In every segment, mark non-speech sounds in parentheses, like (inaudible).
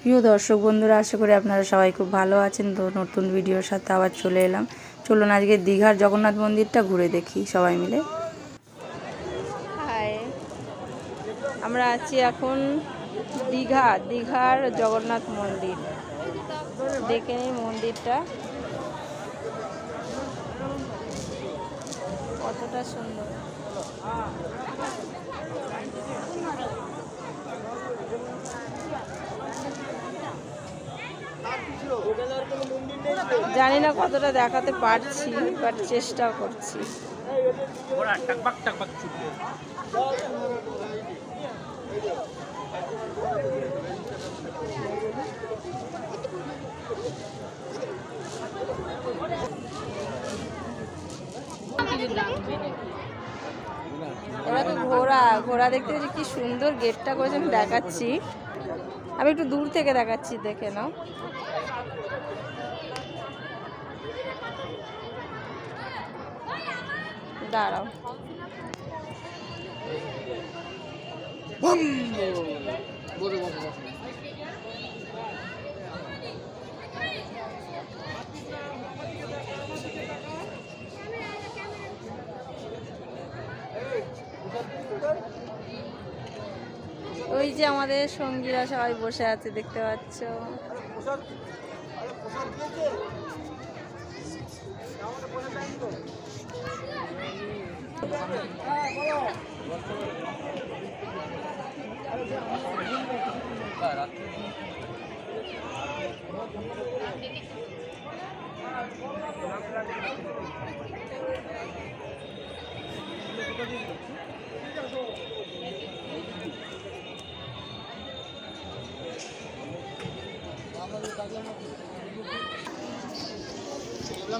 প্রিয় দর্শক বন্ধুরা, আশা করি আপনারা সবাই খুব ভালো আছেন। তো নতুন ভিডিওর সাথে আবার চলে এলাম। চলুন আজকে দীঘার জগন্নাথ মন্দিরটা ঘুরে দেখি সবাই মিলে। আমরা আছি এখন দীঘা, দীঘার জগন্নাথ মন্দির। দেখে নিই মন্দিরটা। কতটা সুন্দর। জানি না কতটা দেখাতে পারছি বাট চেষ্টা করছি। ওরা টাকবাক টাকবাক এবার তো ঘোড়া দেখতে যে কি সুন্দর গেটটা করেছে, আমি দেখাচ্ছি। আমি একটু দূর থেকে দেখাচ্ছি, দেখে নাও। দাঁড়াও। ওই যে আমাদের সঙ্গীরা সবাই বসে আছে দেখতে পাচ্ছ।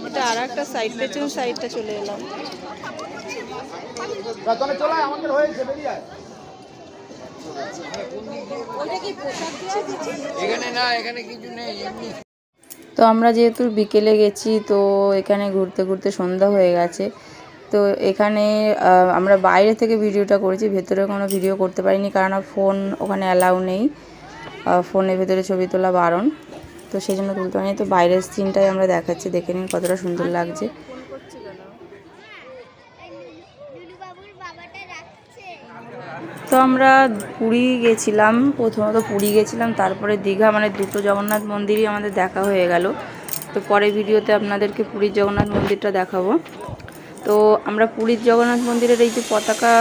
এটা আর একটা সাইড পেছন সাইডটা চলে এলাম। এখানে না এখানে কিছু নেই তো আমরা যেহেতু বিকেলে গেছি তো এখানে ঘুরতে ঘুরতে সন্ধ্যা হয়ে গেছে। তো এখানে আমরা বাইরে থেকে ভিডিওটা করেছি ভেতরে কোনো ভিডিও করতে পারিনি কারণ ফোন ওখানে অ্যালাউ নেই। ফোনের ভেতরে ছবি তোলা বারণ। তো সেই জন্য তুলতে পারিনি। তো বাইরের সিনটাই আমরা দেখাচ্ছি দেখে নিন কতটা সুন্দর লাগছে। বাবাটা রাখছে তো আমরা পুরী গেছিলাম প্রথমত পুরী গেছিলাম তারপরে দীঘা মানে দুটো জগন্নাথ মন্দিরই আমাদের দেখা হয়ে গেল। তো পরে ভিডিওতে আপনাদেরকে পুরীর জগন্নাথ মন্দিরটা দেখাবো। তো আমরা পুরীর জগন্নাথ মন্দিরের এই যে পতাকা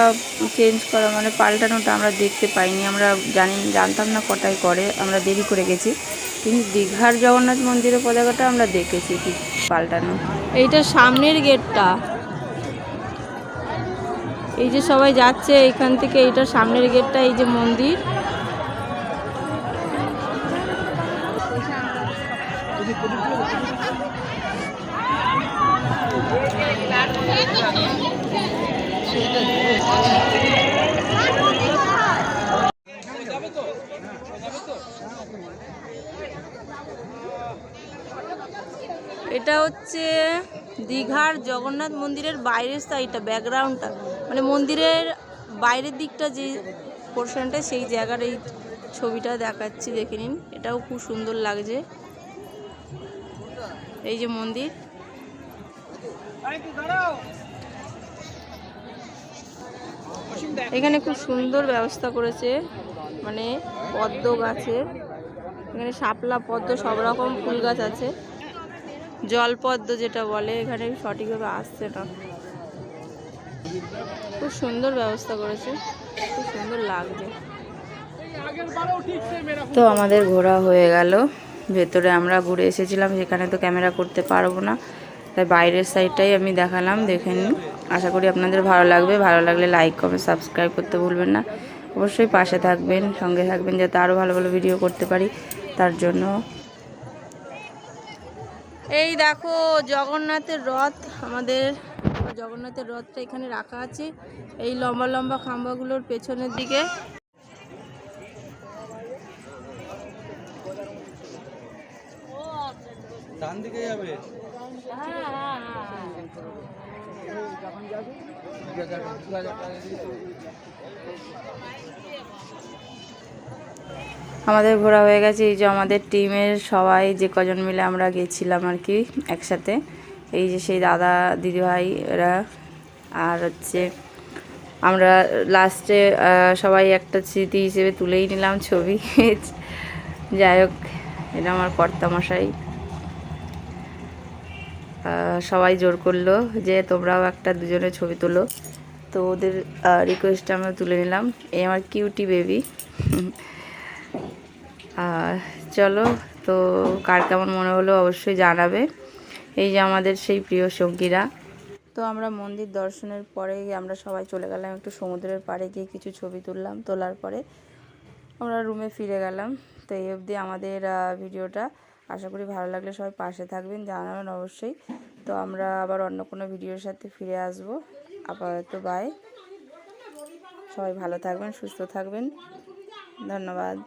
চেঞ্জ করা মানে পাল্টানোটা আমরা দেখতে পাইনি। আমরা জানি জানতাম না কটায় করে আমরা দেরি করে গেছি। কিন্তু দীঘার জগন্নাথ মন্দিরের পতাকাটা আমরা দেখেছি কি পাল্টানো। এইটা সামনের গেটটা। এই যে সবাই যাচ্ছে এখান থেকে এইটা সামনের গেটটা, এই যে মন্দির। এটা হচ্ছে দীঘার জগন্নাথ মন্দিরের বাইরের সাইডটা ব্যাকগ্রাউন্ডটা মানে মন্দিরের বাইরের দিকটা যে পোর্শনটা সেই জায়গার এই ছবিটা দেখাচ্ছি, দেখে নিন। এটাও খুব সুন্দর লাগছে। এই যে মন্দির। এখানে খুব সুন্দর ব্যবস্থা করেছে। মানে পদ্ম গাছের এখানে শাপলা, পদ্ম, সব রকম ফুল গাছ আছে। জলপদ্ম যেটা বলে, এখানে সঠিকভাবে আসছে না। খুব সুন্দর ব্যবস্থা করেছে, খুব সুন্দর লাগছে। তো আমাদের ঘোরা হয়ে গেল। ভেতরে আমরা ঘুরে এসেছিলাম সেখানে তো ক্যামেরা করতে পারব না। তাই বাইরের সাইডটাই আমি দেখালাম, দেখে নিন আশা করি আপনাদের ভালো লাগবে। ভালো লাগলে লাইক কমেন্ট সাবস্ক্রাইব করতে ভুলবেন না। অবশ্যই পাশে থাকবেন, সঙ্গে থাকবেন, যাতে আরও ভালো ভালো ভিডিও করতে পারি। তার জন্য এই দেখো জগন্নাথের রথ আমাদের জগন্নাথের রথটা এখানে রাখা আছে। এই লম্বা লম্বা খাম্বাগুলোর পেছনের দিকে। ডান দিকে যাবে? আমাদের ঘোরা হয়ে গেছে, এই যে আমাদের টিমের সবাই, যে কজন মিলে আমরা গেছিলাম আর কি একসাথে, এই যে সেই দাদা, দিদিভাই, এরা, আর হচ্ছে আমরা লাস্টে সবাই একটা স্মৃতি হিসেবে তুলেই নিলাম ছবি। (laughs) যাই হোক, এটা আমার কর্তামশাই। সবাই জোর করল যে তোমরাও একটা দুজনে ছবি তোলো। তো ওদের রিকোয়েস্টে আমরা তুলে নিলাম। এই আমার কিউটি বেবি (laughs) চলো, তো কার কেমন মনে হলো অবশ্যই জানাবে। এই যে আমাদের সেই প্রিয় সঙ্গীরা। তো আমরা মন্দির দর্শনের পরে আমরা সবাই চলে গেলাম একটু সমুদ্রের পাড়ে গিয়ে কিছু ছবি তুললাম, তোলার পরে আমরা রুমে ফিরে গেলাম। তো এই অবধি আমাদের ভিডিওটা। আশা করি ভালো লাগলে সবাই পাশে থাকবেন, জানাবেন অবশ্যই। তো আমরা আবার অন্য কোনো ভিডিওর সাথে ফিরে আসব। আপাতত বাই সবাই ভালো থাকবেন, সুস্থ থাকবেন। ধন্যবাদ।